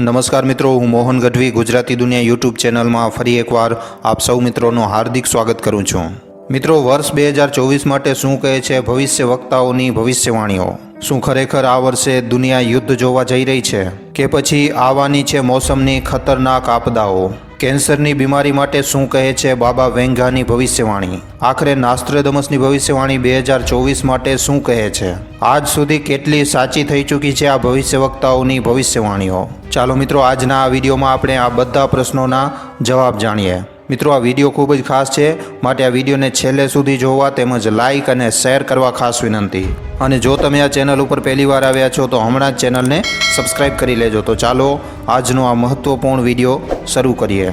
નમસ્કાર મિત્રો, હું મોહન ગઢવી, ગુજરાતી દુનિયા યુટ્યુબ ચેનલમાં ફરી એકવાર આપ સૌ મિત્રોનું હાર્દિક સ્વાગત કરું છું. મિત્રો, વર્ષ બે હજાર ચોવીસ માટે શું કહે છે ભવિષ્ય વક્તાઓની ભવિષ્યવાણીઓ? શું ખરેખર આ વર્ષે દુનિયા યુદ્ધ જોવા જઈ રહી છે? કે પછી આવવાની છે મોસમની ખતરનાક આપદાઓ? કેન્સરની બીમારી માટે શું કહે છે બાબા વેંઘાની ભવિષ્યવાણી? આખરે નાસ્ત્રદમસની ભવિષ્યવાણી બે હજાર ચોવીસ માટે શું કહે છે? આજ સુધી કેટલી સાચી થઈ ચૂકી છે આ ભવિષ્યવક્તાઓની ભવિષ્યવાણીઓ? ચાલો મિત્રો, આજના આ વિડીયોમાં આપણે આ બધા પ્રશ્નોના જવાબ જાણીએ. મિત્રો, આ વીડિયો ખૂબ જ ખાસ છે. માટે આ વિડીયોને છેલ્લે સુધી જોવા તેમજ લાઇક અને શેર કરવા ખાસ વિનંતી. અને જો તમે આ ચેનલ ઉપર પહેલીવાર આવ્યા છો, તો હમણાં જ ચેનલને સબસ્ક્રાઇબ કરી લેજો. તો ચાલો, આજનો આ મહત્ત્વપૂર્ણ વીડિયો શરૂ કરીએ.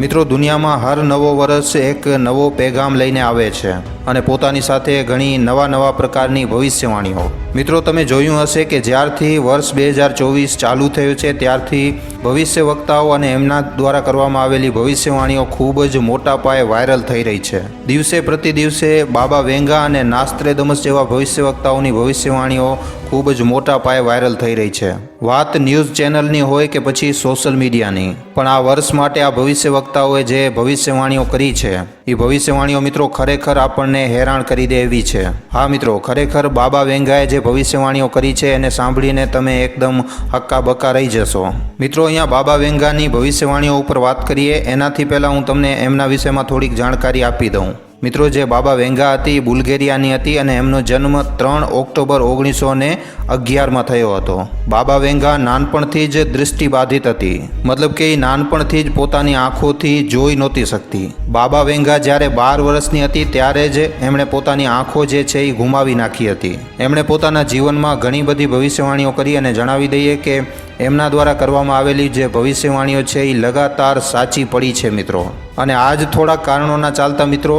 મિત્રો, દુનિયામાં હર નવો વર્ષ એક નવો પેગામ લઈને આવે છે. અને પોતાની સાથે ઘણી નવા નવા પ્રકારની ભવિષ્યવાણીઓ. મિત્રો, તમે જોયું હશે કે જ્યારથી વર્ષ બે હજાર ચોવીસ ચાલુ થયું છે, ત્યારથી ભવિષ્ય વક્તાઓ અને એમના દ્વારા કરવામાં આવેલી ભવિષ્યવાણીઓ ખૂબ જ મોટા પાયે વાયરલ થઈ રહી છે. દિવસે પ્રતિ દિવસે બાબા વેંગા અને નાસ્ત્રેદમસ જેવા ભવિષ્ય વક્તાઓની ભવિષ્યવાણીઓ ખૂબ જ મોટા પાયે વાયરલ થઈ રહી છે. વાત ન્યૂઝ ચેનલની હોય કે પછી સોશિયલ મીડિયાની. પણ આ વર્ષ માટે આ ભવિષ્ય વક્તાઓએ જે ભવિષ્યવાણીઓ કરી છે, એ ભવિષ્યવાણીઓ મિત્રો ખરેખર આપણને હેરાન કરી દે એવી છે. હા મિત્રો, ખરેખર બાબા વેંગાએ જે ભવિષ્યવાણીઓ કરી છે એને સાંભળીને તમે એકદમ હક્કા બક્કા રહી જશો. મિત્રો, અહીંયા બાબા વેંગાની ભવિષ્યવાણીઓ ઉપર વાત કરીએ, એનાથી પહેલાં હું તમને એમના વિષયમાં થોડીક જાણકારી આપી દઉં. મિત્રો, જે બાબા વેંગા હતી, બુલ્ગેરિયાની હતી અને એમનો જન્મ ત્રણ ઓક્ટોબર ઓગણીસો ને અગિયારમાં થયો હતો. બાબા વેંગા નાનપણથી જ દૃષ્ટિબાધિત હતી. મતલબ કે એ નાનપણથી જ પોતાની આંખોથી જોઈ નહોતી શકતી. બાબા વેંગા જ્યારે બાર વર્ષની હતી ત્યારે જ એમણે પોતાની આંખો જે છે એ ગુમાવી નાખી હતી. એમણે પોતાના જીવનમાં ઘણી બધી ભવિષ્યવાણીઓ કરી અને જણાવી દઈએ કે એમના દ્વારા કરવામાં આવેલી જે ભવિષ્યવાણીઓ છે એ લગાતાર સાચી પડી છે મિત્રો. અને આજ થોડાક કારણોના ચાલતા મિત્રો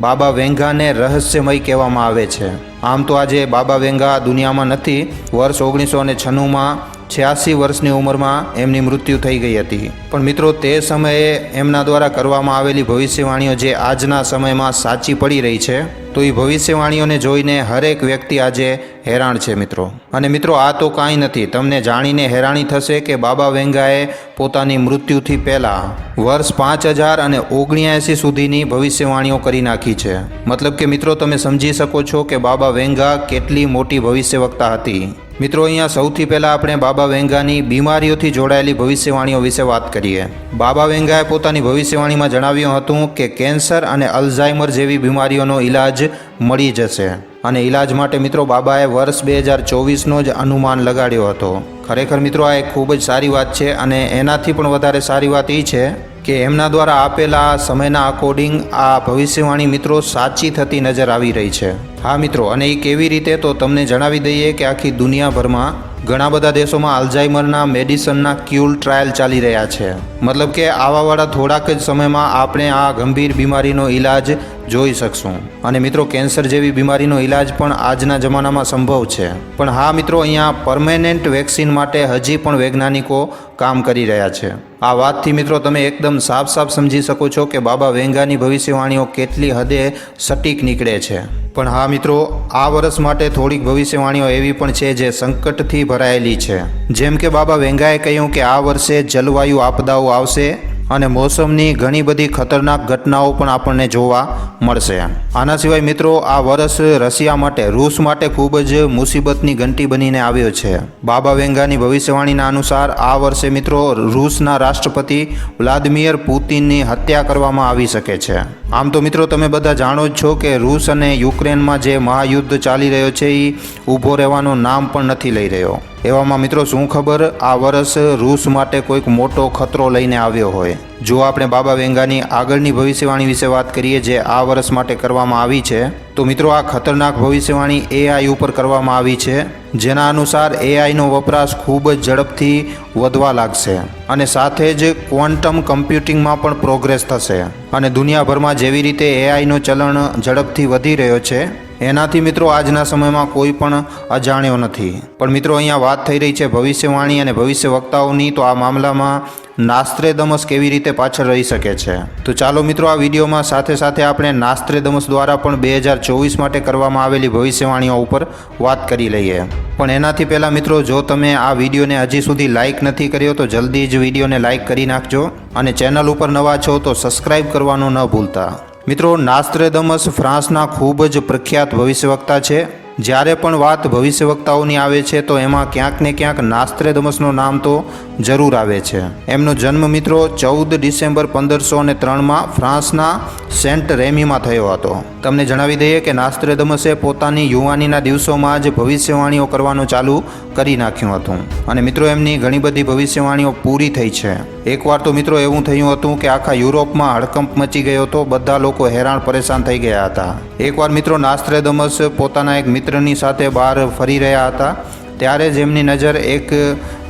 બાબા વેંગાને રહસ્યમય કહેવામાં આવે છે. આમ તો આજે બાબા વેંગા દુનિયામાં નથી. વર્ષ ઓગણીસો અને છન્નુંમાં છ્યાસી વર્ષની ઉંમરમાં એમની મૃત્યુ થઈ ગઈ હતી. પણ મિત્રો, તે સમયે એમના દ્વારા કરવામાં આવેલી ભવિષ્યવાણીઓ જે આજના સમયમાં સાચી પડી રહી છે, તો એ ભવિષ્યવાણીઓને જોઈને હરેક વ્યક્તિ આજે હેરાન છે મિત્રો. અને મિત્રો, આ તો કાંઈ નથી. તમને જાણીને હેરાની થશે કે બાબા વેંગાએ પોતાની મૃત્યુથી પહેલાં વર્ષ પાંચ હજાર અને ઓગણ્યાએંસી સુધીની ભવિષ્યવાણીઓ કરી નાખી છે. મતલબ કે મિત્રો, તમે સમજી શકો છો કે બાબા વેંગા કેટલી મોટી ભવિષ્યવક્તા હતી. મિત્રો, અહીંયા સૌથી પહેલાં આપણે બાબા વેંગાની બીમારીઓથી જોડાયેલી ભવિષ્યવાણીઓ વિશે વાત કરીએ. બાબા વેંગાએ પોતાની ભવિષ્યવાણીમાં જણાવ્યું હતું કે કેન્સર અને અલ્ઝાઇમર જેવી બીમારીઓનો ઈલાજ મળી જશે. અને ઈલાજ માટે મિત્રો, બાબાએ વર્ષ બે હજાર ચોવીસનો જ અનુમાન લગાડ્યો હતો. ખરેખર મિત્રો, આ એક ખૂબ જ સારી વાત છે અને એનાથી પણ વધારે સારી વાત એ છે કે એમના દ્વારા આપેલા સમયના અકોર્ડિંગ આ ભવિષ્યવાણી મિત્રો સાચી થતી નજર આવી રહી છે. હા મિત્રો, અને એ કેવી રીતે? તો તમને જણાવી દઈએ કે આખી દુનિયાભરમાં ઘણા બધા દેશોમાં આલ્ઝાઇમરના મેડિસનના ક્યુલ ટ્રાયલ ચાલી રહ્યા છે. મતલબ કે આવાવાળા થોડાક જ સમયમાં આપણે આ ગંભીર બીમારીનો ઈલાજ જોઈ શકશું. અને મિત્રો, કેન્સર જેવી બીમારીનો ઈલાજ પણ આજના જમાનામાં સંભવ છે. પણ હા મિત્રો, અહીંયા પરમેનન્ટ વેક્સિન માટે હજી પણ વૈજ્ઞાનિકો કામ કરી રહ્યા છે. આ વાતથી મિત્રો, તમે એકદમ સાફ સાફ સમજી શકો છો કે બાબા વેંગાની ભવિષ્યવાણીઓ કેટલી હદે સટીક નીકળે છે. પણ હા મિત્રો, આ વર્ષ માટે થોડીક ભવિષ્યવાણીઓ એવી પણ છે જે સંકટથી ભરાયેલી છે. જેમ કે બાબા વેંગાએ કહ્યું કે આ વર્ષે જલવાયુ આપદાઓ આવશે અને મોસમની ઘણી બધી ખતરનાક ઘટનાઓ પણ આપણને જોવા મળશે. આના સિવાય મિત્રો, આ વર્ષ રશિયા માટે, રૂસ માટે ખૂબ જ મુસીબતની ઘંટી બનીને આવ્યો છે. બાબા વેંગાની ભવિષ્યવાણીના અનુસાર, આ વર્ષે મિત્રો, રૂસના રાષ્ટ્રપતિ વ્લાદિમીર પુતિનની હત્યા કરવામાં આવી શકે છે. આમ તો મિત્રો, તમે બધા જાણો જ છો કે રૂસ અને યુક્રેનમાં જે મહાયુદ્ધ ચાલી રહ્યો છે એ ઊભો રહેવાનું નામ પણ નથી લઈ રહ્યો. એવામાં મિત્રો શું ખબર? આ વર્ષ રૂસ માટે કોઈક મોટો ખતરો લઈને આવ્યો હોય. જો આપણે બાબા વેંગાની આગળની ભવિષ્યવાણી વિશે વાત કરીએ જે આ વર્ષ માટે કરવામાં આવી છે, તો મિત્રો આ ખતરનાક ભવિષ્યવાણી એઆઈ ઉપર કરવામાં આવી છે, જેના અનુસાર એઆઈનો વપરાશ ખૂબ જ ઝડપથી વધવા લાગશે અને સાથે જ ક્વોન્ટમ કમ્પ્યુટિંગમાં પણ પ્રોગ્રેસ થશે. અને દુનિયાભરમાં જેવી રીતે એઆઈનું ચલણ ઝડપથી વધી રહ્યો છે એનાથી મિત્રો આજના સમયમાં કોઈ પણ અજાણ્યો નથી. પણ મિત્રો અહીંયા વાત થઈ રહી છે ભવિષ્યવાણી અને ભવિષ્ય વક્તાઓની તો આ મામલામાં નાસ્ત્રેદમસ કેવી રીતે પાછળ રહી શકે છે? તો ચાલો મિત્રો આ વિડીયોમાં સાથે સાથે આપણે નાસ્ત્રેદમસ દ્વારા પણ બે હજાર ચોવીસ માટે કરવામાં આવેલી ભવિષ્યવાણીઓ ઉપર વાત કરી લઈએ. પણ એનાથી પહેલાં મિત્રો, જો તમે આ વિડીયોને હજી સુધી લાઇક નથી કર્યો, તો જલ્દી જ વિડીયોને લાઇક કરી નાખજો અને ચેનલ ઉપર નવા છો, તો સબસ્ક્રાઇબ કરવાનું ન ભૂલતા. મિત્રો, નાસ્ત્રેદમસ ફ્રાન્સના ખૂબ જ પ્રખ્યાત ભવિષ્યવક્તા છે. જ્યારે પણ વાત ભવિષ્યવક્તાઓની આવે છે, તો એમાં ક્યાંક ને ક્યાંક નાસ્ત્રેદમસનું નામ તો જરૂર આવે છે. એમનો જન્મ, મિત્રો, ચૌદ ડિસેમ્બર પંદરસો અને ત્રણમાં ફ્રાન્સના સેન્ટ રેમીમાં થયો હતો. તમને જણાવી દઈએ કે નાસ્ત્રેદમસે પોતાની યુવાનીના દિવસોમાં જ ભવિષ્યવાણીઓ કરવાનું ચાલુ કરી નાખ્યું હતું. અને મિત્રો, એમની ઘણી બધી ભવિષ્યવાણીઓ પૂરી થઈ છે. એકવાર તો મિત્રો એવું થયું હતું કે આખા યુરોપમાં હડકંપ મચી ગયો હતો બધા લોકો હેરાન પરેશાન થઈ ગયા હતા. એકવાર મિત્રો નાસ્ત્રેદમસ પોતાના એક મિત્રની સાથે બહાર ફરી રહ્યા હતા, ત્યારે જ એમની નજર એક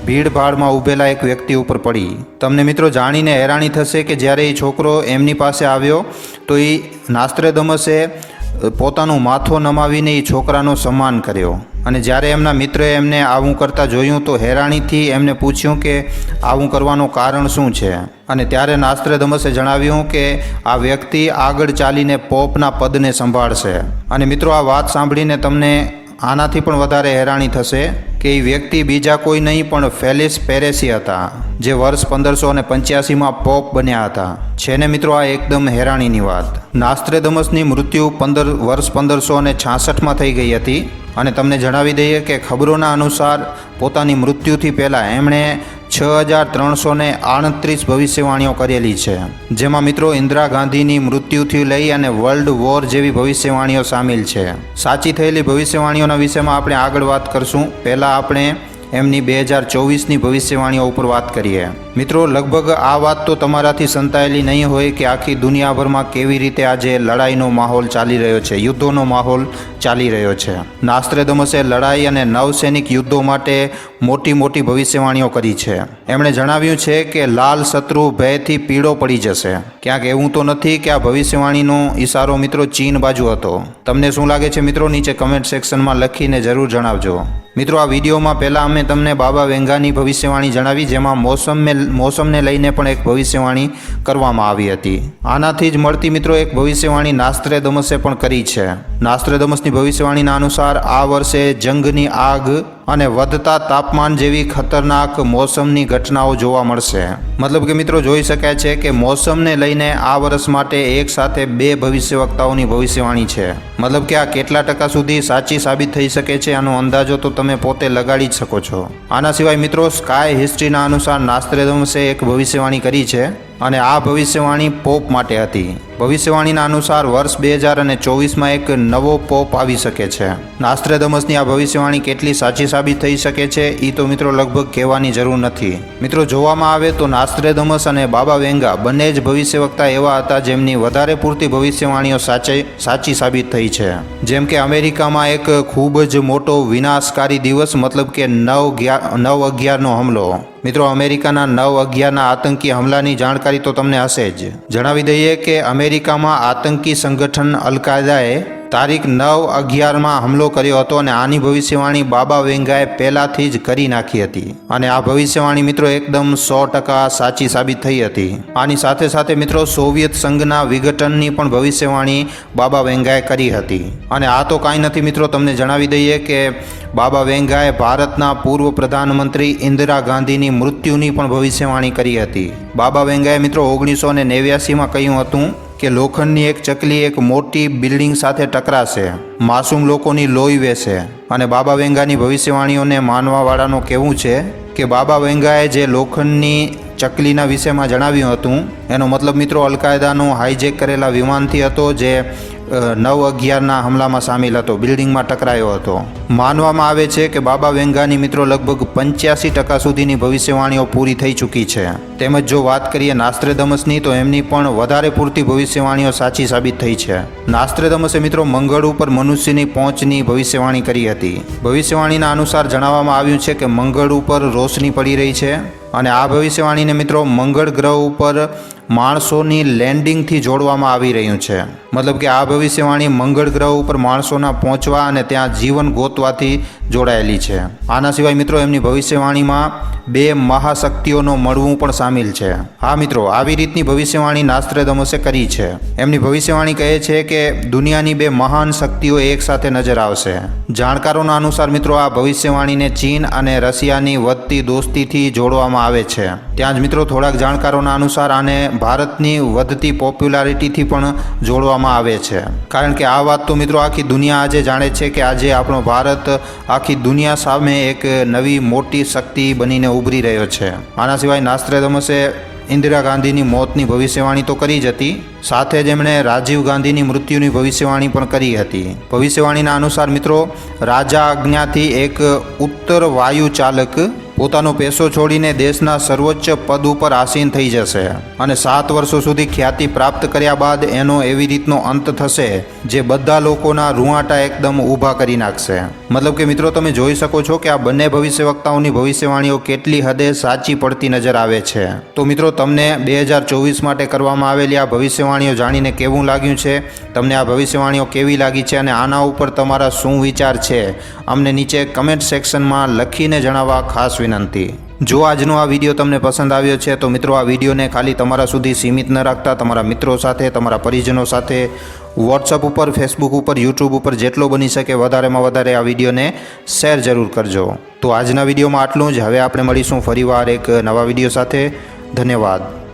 ભીડભાડમાં ઊભેલા એક વ્યક્તિ ઉપર પડી. તમને મિત્રો જાણીને હેરાની થશે કે જ્યારે એ છોકરો એમની પાસે આવ્યો, તો એ નાસ્ત્રેદમસે પોતાનું માથો નમાવીને એ છોકરાનો સન્માન કર્યો. અને જ્યારે એમના મિત્રએ એમને આવું કરતા જોયું તો હેરાણીથી એમને પૂછ્યું કે આવું કરવાનું કારણ શું છે? અને ત્યારે નાસ્ત્રધમસે જણાવ્યું કે આ વ્યક્તિ આગળ ચાલીને પોપના પદને સંભાળશે. અને મિત્રો, આ વાત સાંભળીને તમને આનાથી પણ વધારે હેરાની થશે. કે એ વ્યક્તિ બીજા કોઈ નહીં, પણ ફેલિસ પેરેસી હતા, જે વર્ષ પંદરસો અને પંચ્યાસીમાં પોપ બન્યા હતા. છે ને મિત્રો આ એકદમ હેરાનીની વાત. નાસ્ત્રેદમસની મૃત્યુ પંદર, વર્ષ પંદરસો અને છાસઠમાં થઈ ગઈ હતી. અને તમને જણાવી દઈએ કે ખબરોના અનુસાર પોતાની મૃત્યુથી પહેલાં એમણે છ હજાર ત્રણસો ને આડત્રીસ ભવિષ્યવાણીઓ કરેલી છે. જેમાં મિત્રો ઇન્દિરા ગાંધીની મૃત્યુથી લઈ અને વર્લ્ડ વોર જેવી ભવિષ્યવાણીઓ સામેલ છે. સાચી થયેલી ભવિષ્યવાણીઓના વિષયમાં આપણે આગળ વાત કરશું. પહેલાં આપણે એમની બે હજાર ચોવીસની ભવિષ્યવાણીઓ ઉપર વાત કરીએ. મિત્રો, લગભગ આ વાત તો તમારાથી સંતાયેલી નહીં હોય કે આખી દુનિયાભરમાં કેવી રીતે આજે લડાઈનો માહોલ ચાલી રહ્યો છે, યુદ્ધોનો માહોલ ચાલી રહ્યો છે. નાસ્ત્રેદમસે લડાઈ અને નવસૈનિક યુદ્ધો માટે મોટી મોટી ભવિષ્યવાણીઓ કરી છે. એમણે જણાવ્યું છે કે લાલ શત્રુ ભયથી પીળો પડી જશે. ક્યાંક એવું તો નથી કે આ ભવિષ્યવાણીનો ઈશારો મિત્રો ચીન બાજુ હતો. તમને શું લાગે છે મિત્રો? નીચે કમેન્ટ સેક્શનમાં લખીને જરૂર જણાવજો. મિત્રો, આ વિડીયોમાં પહેલાં અમે તમને બાબા વેંગાની ભવિષ્યવાણી જણાવી, જેમાં મોસમને મોસમને લઈને પણ એક ભવિષ્યવાણી કરવામાં આવી હતી. આનાથી જ મળતી મિત્રો એક ભવિષ્યવાણી નાસ્ત્રેદમસે પણ કરી છે. નાસ્ત્રેદમસની ભવિષ્યવાણીના અનુસાર આ વર્ષે જંગની આગ અને વધતા તાપમાન જેવી ખતરનાક મોસમની ઘટનાઓ જોવા મળશે. મતલબ કે મિત્રો જોઈ શકાય છે કે મોસમને લઈને આ વર્ષ માટે એક સાથે બે ભવિષ્યવક્તાઓની ભવિષ્યવાણી છે. મતલબ કે આ કેટલા ટકા સુધી સાચી સાબિત થઈ શકે છે આનો અંદાજો તો તમે પોતે લગાડી જ શકો છો. આના સિવાય મિત્રો સ્કાય હિસ્ટ્રીના અનુસાર નાસ્ત્રેદમસે એક ભવિષ્યવાણી કરી છે. અને આ ભવિષ્યવાણી પોપ માટે હતી. ભવિષ્યવાણીના અનુસાર વર્ષ બે હજાર અને ચોવીસમાં એક નવો પોપ આવી શકે છે. નાસ્ત્રેધમસની આ ભવિષ્યવાણી કેટલી સાચી સાબિત થઈ શકે છે એ તો મિત્રો લગભગ કહેવાની જરૂર નથી. મિત્રો, જોવામાં આવે તો નાસ્ત્રેધમસ અને બાબા વેંગા બંને જ ભવિષ્યવક્તા એવા હતા જેમની વધારે પૂરતી ભવિષ્યવાણીઓ સાચે, સાચી સાબિત થઈ છે. જેમ કે અમેરિકામાં એક ખૂબ જ મોટો વિનાશકારી દિવસ, મતલબ કે નવ નવ અગિયારનો હમલો. મિત્રો, અમેરિકાના નવ અગિયારના આતંકી હમલાની જાણકારી તો તમને હશે જ. જણાવી દઈએ કે અમેરિકામાં આતંકી સંગઠન અલકાયદાએ તારીખ નવ અગિયારમાં હુમલો કર્યો હતો અને આની ભવિષ્યવાણી બાબા વેંગાએ પહેલાંથી જ કરી નાખી હતી. અને આ ભવિષ્યવાણી મિત્રો એકદમ સો ટકા સાચી સાબિત થઈ હતી. આની સાથે સાથે મિત્રો સોવિયત સંઘના વિઘટનની પણ ભવિષ્યવાણી બાબા વેંગાએ કરી હતી. અને આ તો કાંઈ નથી મિત્રો, તમને જણાવી દઈએ કે બાબા વેંગાએ ભારતના પૂર્વ પ્રધાનમંત્રી ઇન્દિરા ગાંધીની મૃત્યુની પણ ભવિષ્યવાણી કરી હતી. બાબા વેંગાએ મિત્રો ઓગણીસો ને નેવ્યાસીમાં કહ્યું હતું કે લોખંડની એક ચકલી એક મોટી બિલ્ડિંગ સાથે ટકરાશે, માસૂમ લોકોની લોહી વેશે અને બાબા વેંગાની ભવિષ્યવાણીઓને માનવાવાળાનું કહેવું છે કે બાબા વેંગાએ જે લોખંડની ચકલીના વિષયમાં જણાવ્યું હતું, એનો મતલબ મિત્રો અલકાયદાનો હાઈજેક કરેલા વિમાનથી હતો જે નવ અગિયારના હમલામાં સામેલ હતો. બિલ્ડિંગમાં ટકરાયો હતો. માનવામાં આવે છે કે બાબા વેંગાની મિત્રો લગભગ પંચ્યાસી ટકા સુધીની ભવિષ્યવાણીઓ પૂરી થઈ ચૂકી છે. તેમજ જો વાત કરીએ નાસ્ત્રેદમસની તો એમની પણ વધારે પૂરતી ભવિષ્યવાણીઓ સાચી સાબિત થઈ છે. નાસ્ત્રેદમસે મિત્રો મંગળ ઉપર મનુષ્યની પહોંચની ભવિષ્યવાણી કરી હતી. ભવિષ્યવાણીના અનુસાર જણાવવામાં આવ્યું છે કે મંગળ ઉપર રોશની પડી રહી છે અને આ ભવિષ્યવાણીને મિત્રો મંગળ ગ્રહ ઉપર માણસોની લેન્ડિંગથી જોડવામાં આવી રહ્યું છે. મતલબ કે આ ભવિષ્યવાણી મંગળ ગ્રહ ઉપર માણસોના પહોંચવા અને ત્યાં જીવન ગોતવાથી જોડાયેલી છે. આના સિવાય મિત્રો એમની ભવિષ્યવાણીમાં બે મહાશક્તિઓનો મળવું પણ સામેલ છે. હા મિત્રો, આવી રીતની ભવિષ્યવાણી નાસ્ત્રેદમસે કરી છે. એમની ભવિષ્યવાણી કહે છે કે દુનિયાની બે મહાન શક્તિઓ એકસાથે નજર આવશે. જાણકારોના અનુસાર મિત્રો આ ભવિષ્યવાણીને ચીન અને રશિયાની વધતી દોસ્તીથી જોડવામાં આવે છે. ત્યાં જ મિત્રો થોડાક જાણકારોના અનુસાર આને ભારતની વધતી પોપ્યુલારિટીથી પણ જોડવામાં આવે છે. કારણ કે આ વાત તો મિત્રો આખી દુનિયા આજે જાણે છે કે આજે આપણો ભારત આખી દુનિયા સામે એક નવી મોટી શક્તિ બનીને ઉભરી રહ્યો છે. આના સિવાય નાસ્ત્રેદમસે ઇન્દિરા ગાંધીની મોતની ભવિષ્યવાણી તો કરી જ હતી. સાથે જ એમણે રાજીવ ગાંધીની મૃત્યુની ભવિષ્યવાણી પણ કરી હતી. ભવિષ્યવાણીના અનુસાર મિત્રો રાજા આજ્ઞાથી એક ઉત્તર વાયુ ચાલક પોતાનો પેશો છોડીને દેશના સર્વોચ્ચ પદ ઉપર આસીન થઈ જશે અને સાત વર્ષો સુધી ખ્યાતિ પ્રાપ્ત કર્યા બાદ એનો એવી રીતનો અંત થશે જે બધા લોકોના રૂંવાટા એકદમ ઊભા કરી નાખશે. મતલબ કે મિત્રો, તમે જોઈ શકો છો કે આ બંને ભવિષ્યવક્તાઓની ભવિષ્યવાણીઓ કેટલી હદે સાચી પડતી નજર આવે છે. તો મિત્રો, તમને બે હજાર ચોવીસ માટે કરવામાં આવેલી આ ભવિષ્યવાણીઓ જાણીને કેવું લાગ્યું છે? તમને આ ભવિષ્યવાણીઓ કેવી લાગી છે અને આના ઉપર તમારા શું વિચાર છે, અમને નીચે કમેન્ટ સેક્શનમાં લખીને જણાવવા ખાસ વિનંતી. જો આજનો આ વીડિયો તમને પસંદ આવ્યો છે, તો મિત્રો આ વિડીયોને ખાલી તમારા સુધી સીમિત ન રાખતા તમારા મિત્રો સાથે, તમારા પરિજનો સાથે વોટ્સઅપ ઉપર ફેસબુક ઉપર યુટ્યુબ ઉપર જેટલો બની શકે વધારેમાં વધારે આ વિડીયોને શેર જરૂર કરજો. તો આજના વિડીયોમાં આટલું જ. હવે આપણે મળીશું ફરીવાર એક નવા વીડિયો સાથે. ધન્યવાદ.